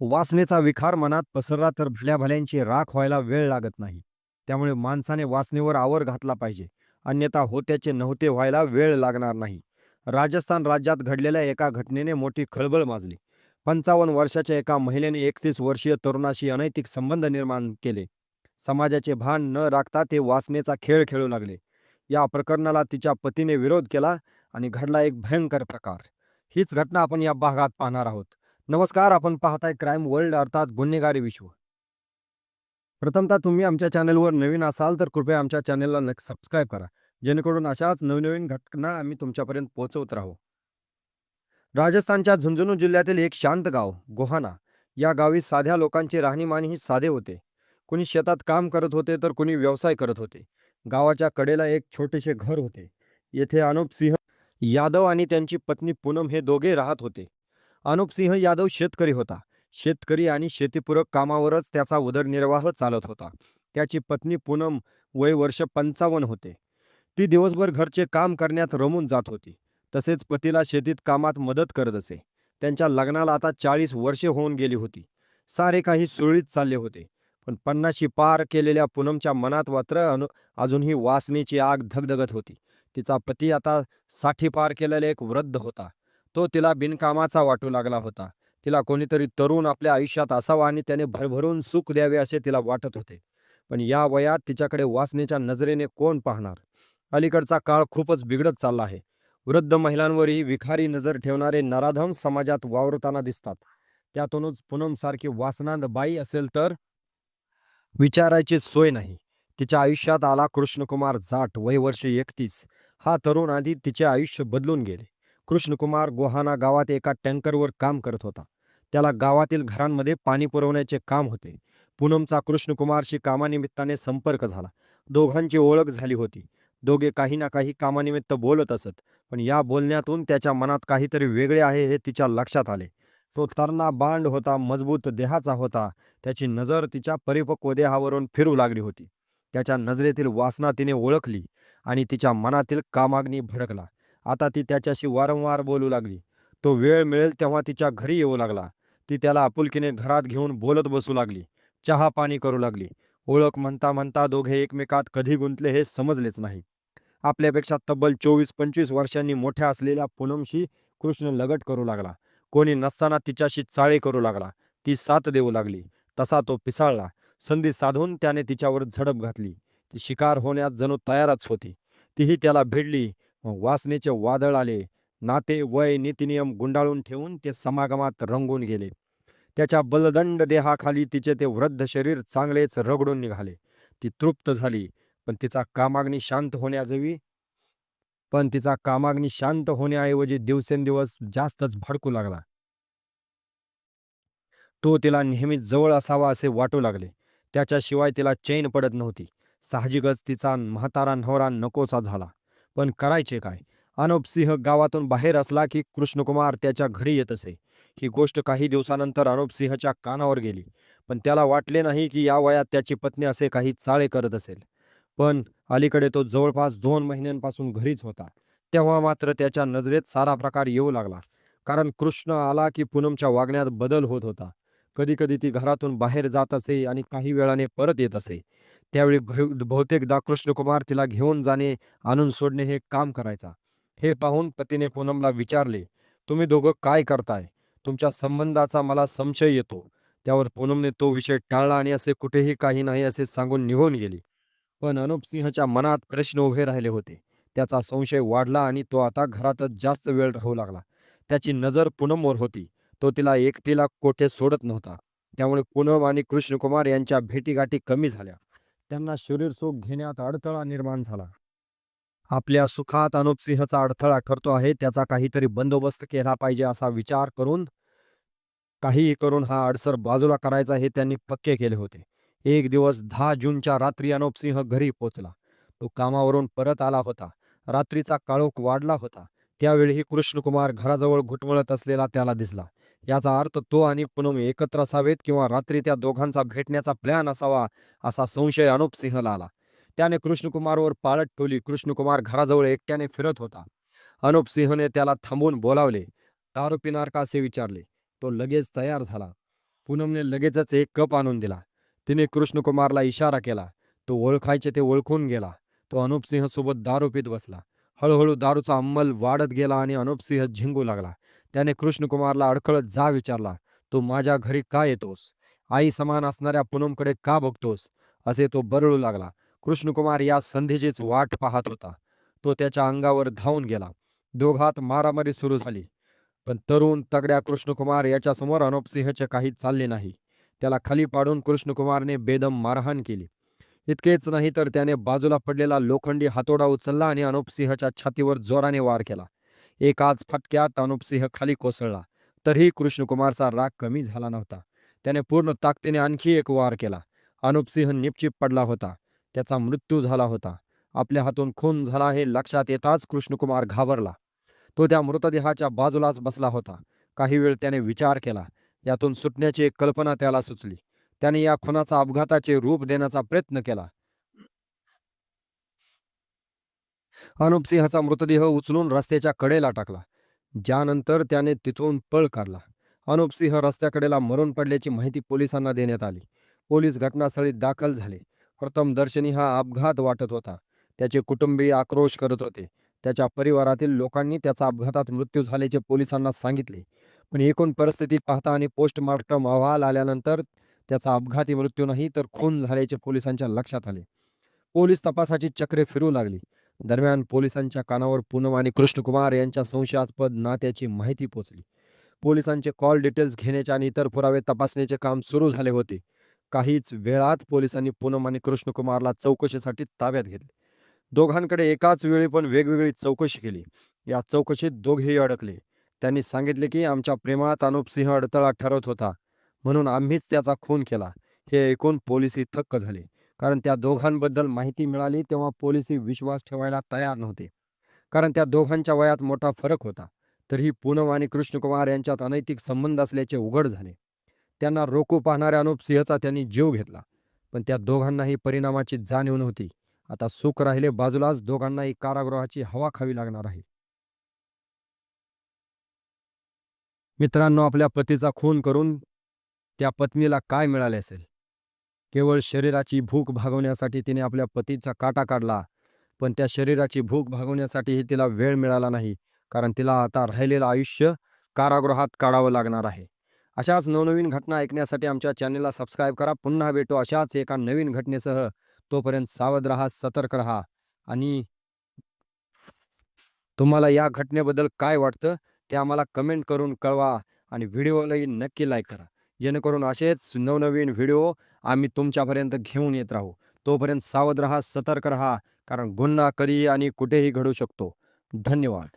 वासनेचा विखार मनात पसरला तर भल्याभल्यांची राख व्हायला वेळ लागत नाही. त्यामुळे माणसाने वासनेवर आवर घातला पाहिजे. अन्यथा होत्याचे नव्हते व्हायला वेळ लागणार नाही. राजस्थान राज्यात घडलेल्या एका घटनेने मोठी खळबळ माजली. पंचावन्न वर्षाच्या एका महिलेने एकतीस वर्षीय तरुणाशी अनैतिक संबंध निर्माण केले. समाजाचे भान न राखता ते वासनेचा खेळ खेळू लागले. या प्रकरणाला तिच्या पतीने विरोध केला आणि घडला एक भयंकर प्रकार. हीच घटना आपण या भागात पाहणार आहोत. नमस्कार आपण पाहताय क्राईम वर्ल्ड अर्थात गुन्हेगारी विश्व. प्रथमतः तुम्ही आमच्या चॅनलवर नवीन असाल तर कृपया आमच्या चॅनलला नक्की सबस्क्राईब करा. जेणेकरून अशाच नवनवीन घटना आम्ही तुमच्यापर्यंत पोहोचवत राहू. राजस्थानच्या झुंझुनू जिल्ह्यातील एक शांत गाव गोहाना या गावी साध्या लोकांचे राहणीमानही साधे होते. कुणी शेतात काम करत होते तर कुणी व्यवसाय करत होते. गावाच्या कडेला एक छोटेसे घर होते. येथे अनुप सिंह यादव आणि त्यांची पत्नी पूनम हे दोघे राहत होते. अनुपसिंह यादव शेतकरी होता. शेतकरी आणि शेतीपूरक कामावरच त्याचा उदरनिर्वाह चालत होता. त्याची पत्नी पूनम वय वर्ष पंचावन्न होते. ती दिवसभर घरचे काम करण्यात रमून जात होती. तसेच पतीला शेतीत कामात मदत करत असे. त्यांच्या लग्नाला आता चाळीस वर्षे होऊन गेली होती. सारे काही सुरळीत चालले होते. पण पन्नाशी पार केलेल्या पूनमच्या मनात मात्र अनु अजूनही वासनेची आग धगधगत होती. तिचा पती आता साठी पार केलेला एक वृद्ध होता. तो तिला बिनकामाचा वाटू लागला होता. तिला कोणीतरी तरुण आपल्या आयुष्यात असावा आणि त्याने भरभरून सुख द्यावे असे तिला वाटत होते. पण या वयात तिच्याकडे वासनेच्या नजरेने कोण पाहणार? अलीकडचा काळ खूपच बिघडत चालला आहे. वृद्ध महिलांवरही विखारी नजर ठेवणारे नराधम समाजात वावरताना दिसतात. त्यातूनच पूनमसारखी वासनांद बाई असेल तर विचारायची सोय नाही. तिच्या आयुष्यात आला कृष्णकुमार जाट वय वर्ष एकतीस. हा तरुण आधी तिचे आयुष्य बदलून गेले. कृष्णकुमार गोहाना गावात एका टँकरवर काम करत होता. त्याला गावातील घरांमध्ये पाणी पुरवण्याचे काम होते. पूनमचा कृष्णकुमारशी कामानिमित्ताने संपर्क झाला. दोघांची ओळख झाली होती. दोघे काही ना काही कामानिमित्त बोलत असत पण या बोलण्यातून त्याच्या मनात काहीतरी वेगळे आहे हे तिच्या लक्षात आले. तो तरणा बांड होता मजबूत देहाचा होता. त्याची नजर तिच्या परिपक्व देहावरून फिरू लागली होती. त्याच्या नजरेतील वासना तिने ओळखली आणि तिच्या मनातील कामाग्नी भडकला. आता ती त्याच्याशी वारंवार बोलू लागली. तो वेळ मिळेल तेव्हा तिच्या घरी येऊ लागला. ती त्याला आपुलकीने घरात घेऊन बोलत बसू लागली. चहा पाणी करू लागली. ओळख म्हणता म्हणता दोघे एकमेकात कधी गुंतले हे समजलेच नाही. आपल्यापेक्षा तब्बल चोवीस पंचवीस वर्षांनी मोठ्या असलेल्या पूनमशी कृष्ण लगट करू लागला. कोणी नसताना तिच्याशी चाळे करू लागला. ती साथ देऊ लागली. तसा तो पिसाळला. संधी साधून त्याने तिच्यावर झडप घातली. ती शिकार होण्यास जणू तयारच होती. तीही त्याला भिडली. वासनेचे वादळ आले. नाते वय नीतिनियम गुंडाळून ठेवून ते समागमात रंगून गेले. त्याच्या बलदंड देहाखाली तिचे ते वृद्ध शरीर चांगलेच रगडून निघाले. ती तृप्त झाली. पण तिचा कामाग्नी शांत होण्याजवी पण तिचा कामाग्नी शांत होण्याऐवजी दिवसेंदिवस जास्तच भडकू लागला. तो तिला नेहमीच जवळ असावा असे वाटू लागले. त्याच्याशिवाय तिला चैन पडत नव्हती. साहजिकच तिचा म्हातारा नवरा नकोसा झाला. पण करायचे काय? अनुपसिंह गावातून बाहेर असला की कृष्णकुमार त्याच्या घरी येत असे. ही गोष्ट काही दिवसानंतर अनुपसिंहच्या कानावर गेली. पण त्याला वाटले नाही की या वयात त्याची पत्नी असे काही चाळे करत असेल. पण अलीकडे तो जवळपास दोन महिन्यांपासून घरीच होता. तेव्हा मात्र त्याच्या नजरेत सारा प्रकार येऊ लागला. कारण कृष्ण आला की पूनमच्या वागण्यात बदल होत होता. कधी कधी ती घरातून बाहेर जात असे आणि काही वेळाने परत येत असे. त्यावेळी बहुतेकदा कृष्णकुमार तिला घेऊन जाणे आणून सोडणे हे काम करायचा. हे पाहून पतीने पूनमला विचारले तुम्ही दोघं काय करताय? तुमच्या संबंधाचा मला संशय येतो. त्यावर पूनमने तो विषय टाळला आणि असे कुठेही काही नाही असे सांगून निघून गेली. पण अनुपसिंहच्या मनात प्रश्न उभे राहिले होते. त्याचा संशय वाढला आणि तो आता घरातच जास्त वेळ राहू लागला. त्याची नजर पूनमवर होती. तो तिला एकटीला कोठे सोडत नव्हता. त्यामुळे पूनम आणि कृष्णकुमार यांच्या भेटीगाठी कमी झाल्या. त्यांना शरीर सुख घेण्यात अडथळा निर्माण झाला. आपल्या सुखात अनुपसिंहचा अडथळा ठरतो आहे त्याचा काहीतरी बंदोबस्त केला पाहिजे असा विचार करून काहीही करून हा अडसर बाजूला करायचा हे त्यांनी पक्के केले होते. एक दिवस दहा जूनच्या रात्री अनुपसिंह घरी पोचला. तो कामावरून परत आला होता. रात्रीचा काळोख वाढला होता. त्यावेळीही कृष्णकुमार घराजवळ घुटमळत असलेला त्याला दिसला. याचा अर्थ तो आणि पूनम एकत्र असावेत किंवा रात्री त्या दोघांचा भेटण्याचा प्लॅन असावा असा संशय अनुपसिंहला आला. त्याने कृष्णकुमारवर पाळत ठेवली. कृष्णकुमार घराजवळ एकट्याने फिरत होता. अनुपसिंहने त्याला थांबून बोलावले. दारू पिणार का असे विचारले. तो लगेच तयार झाला. पूनमने लगेचच एक कप आणून दिला. तिने कृष्णकुमारला इशारा केला. तो ओळखायचे ते ओळखून गेला. तो अनुपसिंहसोबत दारू पित बसला. हळूहळू दारूचा अंमल वाढत गेला आणि अनुपसिंह झिंगू लागला. त्याने कृष्णकुमारला अडखळत जा विचारला तू माझ्या घरी का येतोस? आई समान असणाऱ्या पूनमकडे का बघतोस? असे तो बरळू लागला. कृष्णकुमार या संधीचीच वाट पाहत होता. तो त्याच्या अंगावर धावून गेला. दोघात मारामारी सुरू झाली. पण तरुण तगड्या कृष्णकुमार याच्यासमोर अनुपसिंहचे काही चालले नाही. त्याला खाली पाडून कृष्णकुमारने बेदम मारहाण केली. इतकेच नाही तर त्याने बाजूला पडलेला लोखंडी हातोडा उचलला आणि अनुपसिंहच्या छातीवर जोराने वार केला. एकाच फटक्यात अनुपसिंह खाली कोसळला. तरीही कृष्णकुमारचा राग कमी झाला नव्हता. त्याने पूर्ण ताकदीने आणखी एक वार केला. अनुपसिंह निपचिप पडला होता. त्याचा मृत्यू झाला होता. आपल्या हातून खून झाला हे लक्षात येताच कृष्णकुमार घाबरला. तो त्या मृतदेहाच्या बाजूलाच बसला होता. काही वेळ त्याने विचार केला. यातून सुटण्याची एक कल्पना त्याला सुचली. त्याने या खुनाचा अपघाताचे रूप देण्याचा प्रयत्न केला. अनुपसिंहाचा मृतदेह उचलून रस्त्याच्या कडेला टाकला. ज्यानंतर त्याने तिथून पळ काढला. अनुपसिंह रस्त्याकडेला मरून पडल्याची माहिती पोलिसांना देण्यात आली. पोलीस घटनास्थळी दाखल झाले. प्रथमदर्शनी हा अपघात वाटत होता. त्याचे कुटुंबीय आक्रोश करत होते. त्याच्या परिवारातील लोकांनी त्याचा अपघातात मृत्यू झाल्याचे पोलिसांना सांगितले. पण एकूण परिस्थिती पाहता आणि पोस्टमार्टम अहवाल आल्यानंतर त्याचा अपघाती मृत्यू नाही तर खून झाल्याचे पोलिसांच्या लक्षात आले. पोलीस तपासाची चक्रे फिरू लागली. दरम्यान पोलिसांच्या कानावर पूनम आणि कृष्णकुमार यांच्या संशयास्पद नात्याची माहिती पोचली. पोलिसांचे कॉल डिटेल्स घेण्याचे आणि इतर पुरावे तपासण्याचे काम सुरू झाले होते. काहीच वेळात पोलिसांनी पूनम आणि कृष्णकुमारला चौकशीसाठी ताब्यात घेतले. दोघांकडे एकाच वेळी पण वेगवेगळी चौकशी केली. या चौकशीत दोघेही अडकले. त्यांनी सांगितले की आमच्या प्रेमात अनुपसिंह अडथळा ठरत होता. म्हणून आम्हीच त्याचा खून केला. हे ऐकून पोलिसही थक्क झाले. कारण त्या दोघांबद्दल माहिती मिळाली तेव्हा पोलिसही विश्वास ठेवायला तयार नव्हते. कारण त्या दोघांच्या वयात मोठा फरक होता. तरीही पूनम आणि कृष्णकुमार यांच्यात अनैतिक संबंध असल्याचे उघड झाले. त्यांना रोखू पाहणाऱ्या अनुप सिंहचा त्यांनी जीव घेतला. पण त्या दोघांनाही परिणामाची जाणीव नव्हती. आता सुख राहिले बाजूलाच दोघांनाही कारागृहाची हवा खावी लागणार आहे. मित्रांनो आपल्या पतीचा खून करून त्या पत्नीला काय मिळाले असेल? केवळ शरीराची भूक भागवण्यासाठी तिने आपल्या पतीचा काटा काढला पण त्या शरीराची भूक भागवण्यासाठीही तिला वेळ मिळाला नाही कारण तिला आता राहिलेलं आयुष्य कारागृहात काढावं लागणार आहे. अशाच नवनवीन घटना ऐकण्यासाठी आमच्या चॅनेलला सबस्क्राईब करा. पुन्हा भेटू अशाच एका नवीन घटनेसह. तोपर्यंत सावध रहा सतर्क रहा. आणि तुम्हाला या घटनेबद्दल काय वाटतं ते आम्हाला कमेंट करून कळवा आणि व्हिडिओलाही नक्की लाईक करा. जेणेकरून असेच नवनवीन व्हिडिओ आम्ही तुमच्यापर्यंत घेऊन येत राहू. तोपर्यंत सावध रहा सतर्क रहा कारण गुन्हा कधी आणि कुठेही घडू शकतो. धन्यवाद.